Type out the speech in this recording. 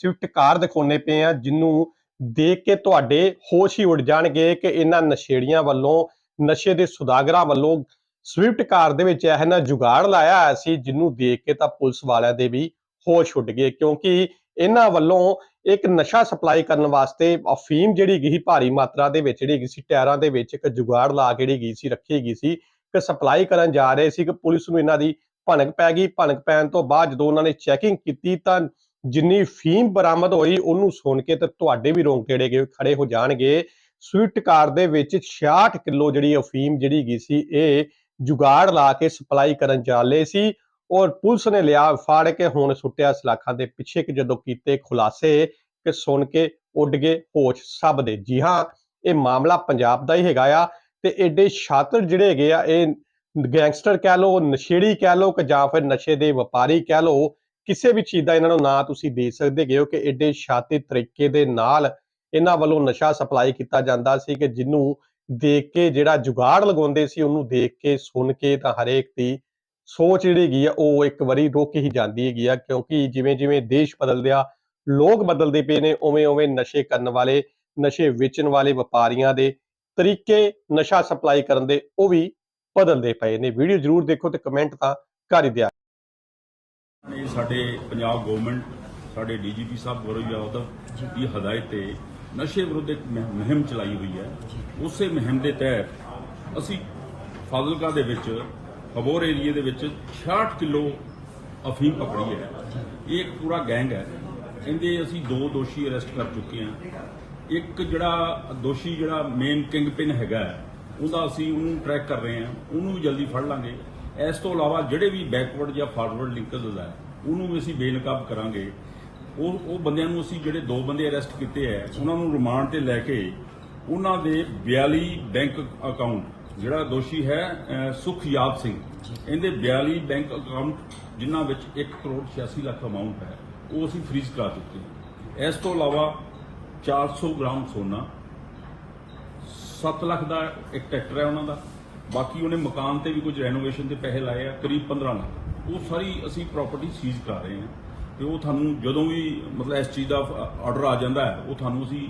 Swift car ਦਿਖਾਉਣੇ ਪਏ ਆ, ਜਿਹਨੂੰ ਦੇਖ ਕੇ ਤੁਹਾਡੇ ਹੋਸ਼ ਹੀ ਉੱਡ ਜਾਣਗੇ ਕਿ ਇਹਨਾਂ ਨਸ਼ੇੜੀਆਂ ਵੱਲੋਂ, ਨਸ਼ੇ ਦੇ ਸੁਦਾਗਰਾਂ ਵੱਲੋਂ ਸਵਿਫਟ ਕਾਰ ਦੇ ਵਿੱਚ ਇਹ ਨਾ ਜੁਗਾੜ ਲਾਇਆ ਹੋਇਆ ਸੀ, ਜਿਹਨੂੰ ਦੇਖ ਕੇ ਤਾਂ ਪੁਲਿਸ ਵਾਲਿਆਂ ਦੇ ਵੀ ਹੋਸ਼ ਉੱਡ ਗਏ, ਕਿਉਂਕਿ ਇਹਨਾਂ ਵੱਲੋਂ ਇੱਕ ਨਸ਼ਾ ਸਪਲਾਈ ਕਰਨ ਵਾਸਤੇ ਅਫੀਮ ਜਿਹੜੀ ਗਈ ਭਾਰੀ ਮਾਤਰਾ ਦੇ ਵਿੱਚ ਜਿਹੜੀ ਗਈ ਸੀ, ਟਾਇਰਾਂ ਦੇ ਵਿੱਚ ਇੱਕ ਜੁਗਾੜ ਲਾ ਕੇ ਜਿਹੜੀ ਗਈ ਸੀ, ਰੱਖੀ ਗਈ ਸੀ, ਕਿ ਸਪਲਾਈ ਕਰਨ ਜਾ ਰਹੇ ਸੀ, ਕਿ ਪੁਲਿਸ ਨੂੰ ਇਹਨਾਂ ਦੀ ਭਣਕ ਪੈ ਗਈ, ਭਣਕ ਪੈਣ ਤੋਂ ਬਾਅਦ ਜਦੋਂ ਉਹਨਾਂ ਨੇ ਚੈਕਿੰਗ ਕੀਤੀ ਤਾਂ ਜਿੰਨੀ ਫੀਮ ਬਰਾਮਦ ਹੋਈ, ਉਹਨੂੰ ਸੁਣ ਕੇ ਤੇ ਤੁਹਾਡੇ ਵੀ ਰੋਂਗਟੇੜੇ ਗਏ ਖੜੇ ਹੋ ਜਾਣਗੇ। ਸਵਿਫਟ ਕਾਰ ਦੇ ਵਿੱਚ 66 ਕਿਲੋ ਜਿਹੜੀ ਅਫੀਮ ਜਿਹੜੀ ਗਈ ਸੀ, ਇਹ ਜੁਗਾੜ ਲਾ ਕੇ ਸਪਲਾਈ ਕਰਨ ਚਾਲੇ ਸੀ ਔਰ ਪੁਲਿਸ ਨੇ ਲਿਆ, ਫਾੜ ਕੇ ਹੁਣ ਸੁੱਟਿਆ ਸਲਾਖਾਂ ਦੇ ਪਿੱਛੇ ਕਿ ਜਦੋਂ ਕੀਤੇ ਖੁਲਾਸੇ ਕਿ ਸੁਣ ਕੇ ਉੱਡ ਗਏ ਹੋਸ਼ ਸਭ ਦੇ। ਜੀ ਹਾਂ, ਇਹ ਮਾਮਲਾ ਪੰਜਾਬ ਦਾ ਹੀ ਹੈਗਾ ਆ ਤੇ ਐਡੇ ਛਾਤਰ ਜਿਹੜੇ ਹੈਗੇ ਆ, ਇਹ ਗੈਂਗਸਟਰ ਕਹਿ ਲਓ, ਨਸ਼ੇੜੀ ਕਹਿ ਲਓ ਕਿ ਜਾਂ ਫਿਰ ਨਸ਼ੇ ਦੇ ਵਪਾਰੀ ਕਹਿ ਲਓ ਕਿਸੇ ਵੀ ਚੀਜ਼ ਦਾ ਇਹਨਾਂ ਨੂੰ ਨਾਂ ਤੁਸੀਂ ਦੇ ਸਕਦੇ ਗਏ ਹੋ ਕਿ ਐਡੇ ਸ਼ਾਤਿਰ ਤਰੀਕੇ ਦੇ ਨਾਲ ਇਹਨਾਂ ਵੱਲੋਂ ਨਸ਼ਾ ਸਪਲਾਈ ਕੀਤਾ ਜਾਂਦਾ ਸੀ ਕਿ ਜਿਹਨੂੰ ਦੇਖ ਕੇ ਜਿਹੜਾ ਜੁਗਾੜ ਲਗਾਉਂਦੇ ਸੀ ਉਹਨੂੰ ਦੇਖ ਕੇ, ਸੁਣ ਕੇ ਤਾਂ ਹਰੇਕ ਦੀ ਸੋਚ ਜਿਹੜੀ ਹੈਗੀ ਆ, ਉਹ ਇੱਕ ਵਾਰੀ ਰੁਕ ਹੀ ਜਾਂਦੀ ਹੈਗੀ ਆ, ਕਿਉਂਕਿ ਜਿਵੇਂ ਜਿਵੇਂ ਦੇਸ਼ ਬਦਲਦੇ ਆ, ਲੋਕ ਬਦਲਦੇ ਪਏ ਨੇ ਉਵੇਂ ਉਵੇਂ ਨਸ਼ੇ ਕਰਨ ਵਾਲੇ, ਨਸ਼ੇ ਵੇਚਣ ਵਾਲੇ ਵਪਾਰੀਆਂ ਦੇ ਤਰੀਕੇ ਨਸ਼ਾ ਸਪਲਾਈ ਕਰਨ ਦੇ ਉਹ ਵੀ ਬਦਲਦੇ ਪਏ ਨੇ। ਵੀਡੀਓ ਜਰੂਰ ਦੇਖੋ ਤੇ ਕਮੈਂਟ ਤਾਂ ਕਰ ਹੀ ਦਿਆ ਇਹ ਸਾਡੇ ਪੰਜਾਬ ਗਵਰਨਮੈਂਟ ਸਾਡੇ ਡੀਜੀਪੀ ਸਾਹਿਬ ਗੌਰਵ ਯਾਦਵ ਦੀ ਹਦਾਇਤ ਤੇ ਨਸ਼ੇ ਵਿਰੁੱਧ ਇੱਕ ਮੁਹਿ- ਮੁਹਿੰਮ ਚਲਾਈ ਹੋਈ ਹੈ। ਉਸੇ ਮੁਹਿੰਮ ਦੇ ਤਹਿਤ ਅਸੀਂ ਫਾਜ਼ਿਲਕਾ ਦੇ ਵਿੱਚ ਹਬੋਰ ਏਰੀਏ ਦੇ ਵਿੱਚ 66 ਕਿਲੋ ਅਫੀਮ ਪਕੜੀ ਹੈ। ਇਹ ਇੱਕ ਪੂਰਾ ਗੈਂਗ ਹੈ। ਇਹਦੇ ਅਸੀਂ ਦੋ ਦੋਸ਼ੀ ਅਰੈਸਟ ਕਰ ਚੁੱਕੇ ਹਾਂ। ਇੱਕ ਜਿਹੜਾ ਦੋਸ਼ੀ ਜਿਹੜਾ ਮੇਨ ਕਿੰਗ ਪਿਨ ਹੈਗਾ ਹੈ, ਉਹਦਾ ਅਸੀਂ ਉਹਨੂੰ ਟਰੈਕ ਕਰ ਰਹੇ ਹਾਂ। ਉਹਨੂੰ ਵੀ ਜਲਦੀ ਫੜ ਲਾਂਗੇ। ਇਸ ਤੋਂ ਇਲਾਵਾ ਜਿਹੜੇ ਵੀ ਬੈਕਵਰਡ ਜਾਂ ਫਾਰਵਰਡ ਲਿੰਕਰਸ ਹੈ ਉਹਨੂੰ ਵੀ ਅਸੀਂ ਬੇਨਕਾਬ ਕਰਾਂਗੇ। ਉਹ ਉਹ ਬੰਦਿਆਂ ਨੂੰ ਅਸੀਂ ਜਿਹੜੇ ਦੋ ਬੰਦੇ ਅਰੈਸਟ ਕੀਤੇ ਹੈ ਉਹਨਾਂ ਨੂੰ ਰਿਮਾਂਡ ਤੇ ਲੈ ਕੇ ਉਹਨਾਂ ਦੇ 42 ਬੈਂਕ ਅਕਾਊਂਟ ਜਿਹੜਾ ਦੋਸ਼ੀ ਹੈ ਅਹ, ਸੁਖਯਾਬ ਸਿੰਘ। ਇਹਦੇ 42 ਬੈਂਕ ਅਕਾਊਂਟ ਜਿਨ੍ਹਾਂ ਵਿੱਚ 1 ਕਰੋੜ 86 ਲੱਖ ਅਮਾਉਂਟ ਹੈ ਉਹ ਅਸੀਂ ਫ੍ਰੀਜ਼ ਕਰਾ ਦਿੱਤੇ। ਇਸ ਤੋਂ ਇਲਾਵਾ 400 ਗ੍ਰਾਮ ਸੋਨਾ 7 ਲੱਖ ਦਾ ਇੱਕ ਟਰੈਕਟਰ ਹੈ ਉਹਨਾਂ ਦਾ। ਬਾਕੀ ਉਹਨੇ ਮਕਾਨ ਤੇ ਵੀ ਕੁਝ ਰੈਨੋਵੇਸ਼ਨ ਦੇ ਪੈਸੇ ਲਾਏ ਆ, ਕਰੀਬ 15 ਲੱਖ। ਉਹ ਸਾਰੀ ਅਸੀਂ ਪ੍ਰਾਪਰਟੀ ਸੀਜ਼ ਕਰ ਰਹੇ ਹਾਂ। ਤੇ ਉਹ ਤੁਹਾਨੂੰ ਜਦੋਂ ਵੀ ਮਤਲਬ ਇਸ ਚੀਜ਼ ਦਾ ਆਰਡਰ ਆ ਜਾਂਦਾ ਹੈ, ਉਹ ਤੁਹਾਨੂੰ ਅਸੀਂ